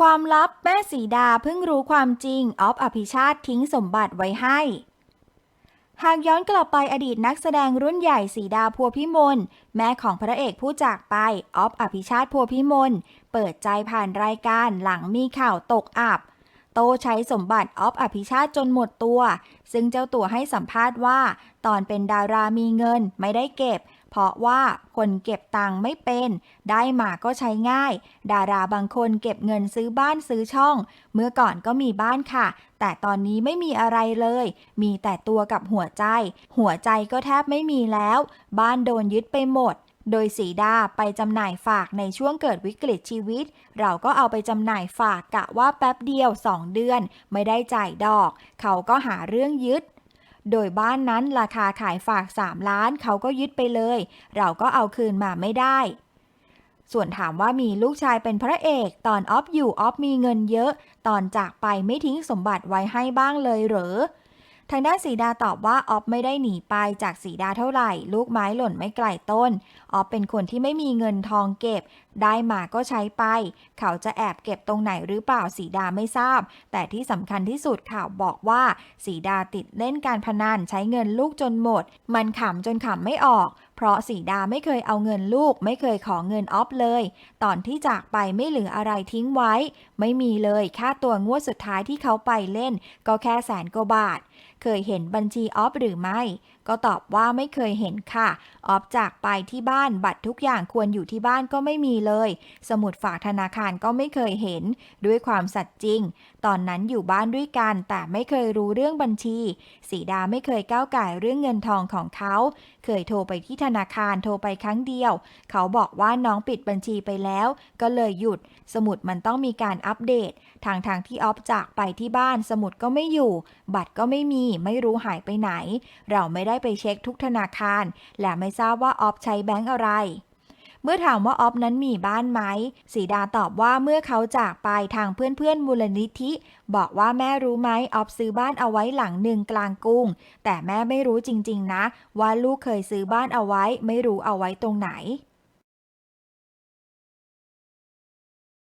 ความลับแม่สีดาเพิ่งรู้ความจริงออฟอภิชาติทิ้งสมบัติไว้ให้ หากย้อนกลับไปอดีตนักแสดงรุ่นใหญ่สีดาพัวพิมล แม่ของพระเอกผู้จากไปออฟอภิชาติพัวพิมล เปิดใจผ่านรายการหลังมีข่าวตกอับ โตใช้สมบัติออฟอภิชาติจนหมดตัว ซึ่งเจ้าตัวให้สัมภาษณ์ว่า ตอนเป็นดารามีเงินไม่ได้เก็บ เพราะว่าคนเก็บตังค์ไม่เป็น ได้มาก็ใช้ง่าย ดาราบางคนเก็บเงินซื้อบ้านซื้อช่อง เมื่อก่อนก็มีบ้านค่ะ แต่ตอนนี้ไม่มีอะไรเลย มีแต่ตัวกับหัวใจ หัวใจก็แทบไม่มีแล้ว บ้านโดนยึดไปหมดโดยสีดาไปจำหน่ายฝากในช่วงเกิดวิกฤตชีวิต เราก็เอาไปจำหน่ายฝากกะว่าแป๊บเดียว 2 เดือน ไม่ได้จ่ายดอก เขาก็หาเรื่องยึด โดยบ้านนั้นราคาขายฝาก 3 ล้านเขาก็ยึดไปเลย เราก็เอาคืนมาไม่ได้ ส่วนถามว่ามีลูกชายเป็นพระเอกตอนออฟอยู่ออฟมีเงินเยอะ ตอนจากไปไม่ทิ้งสมบัติไว้ให้บ้างเลยเหรอ ทางด้านสีดาตอบว่าออฟไม่ได้หนีไปจากสีดาเท่าไหร่ ลูกไม้หล่นไม่ไกลต้นออฟเป็นคนที่ไม่มีเงินทองเก็บ ได้มาก็ใช้ไป เขาจะแอบเก็บตรงไหนหรือเปล่าสีดาไม่ทราบ แต่ที่สำคัญที่สุดข่าวบอกว่าสีดาติดเล่นการพนันใช้เงินลูกจนหมด มันขำจนขำไม่ออก เพราะสีดาไม่เคยเอาเงินลูก ไม่เคยขอเงินออฟเลย ตอนที่จากไปไม่เหลืออะไรทิ้งไว้ ไม่มีเลยค่าตัวงวดสุดท้ายที่เขาไปเล่น ก็แค่แสนกว่าบาท เคยเห็นบัญชีออฟหรือไม่ ก็ตอบว่าไม่เคยเห็นค่ะ ออฟจากไปที่บ้านบัตรทุกอย่างควรอยู่ที่บ้านก็ไม่มีเลย สมุดฝากธนาคารก็ไม่เคยเห็น ด้วยความสัตย์จริง ตอนนั้นอยู่บ้านด้วยกัน แต่ไม่เคยรู้เรื่องบัญชี สีดาไม่เคยก้าวไก่เรื่องเงินทองของเขา เคยโทรไปที่ธนาคารโทรไปครั้งเดียว เขาบอกว่าน้องปิดบัญชีไปแล้ว ก็เลยหยุด สมุดมันต้องมีการอัปเดต ทางทางที่ออฟจากไปที่บ้านสมุดก็ไม่อยู่ บัตรก็ไม่มีไม่รู้หายไปไหน เราไม่ได้ไปเช็คทุกธนาคาร และไม่ทราบว่าออฟใช้แบงก์อะไร เมื่อถามว่าออฟนั้นมีบ้านไหมสีดาตอบว่าเมื่อเขาจากไปทางเพื่อนๆมูลนิธิ บอกว่าแม่รู้ไหมออฟซื้อบ้านเอาไว้หลังหนึ่งกลางกรุง แต่แม่ไม่รู้จริงๆนะ ว่าลูกเคยซื้อบ้านเอาไว้ ไม่รู้เอาไว้ตรงไหน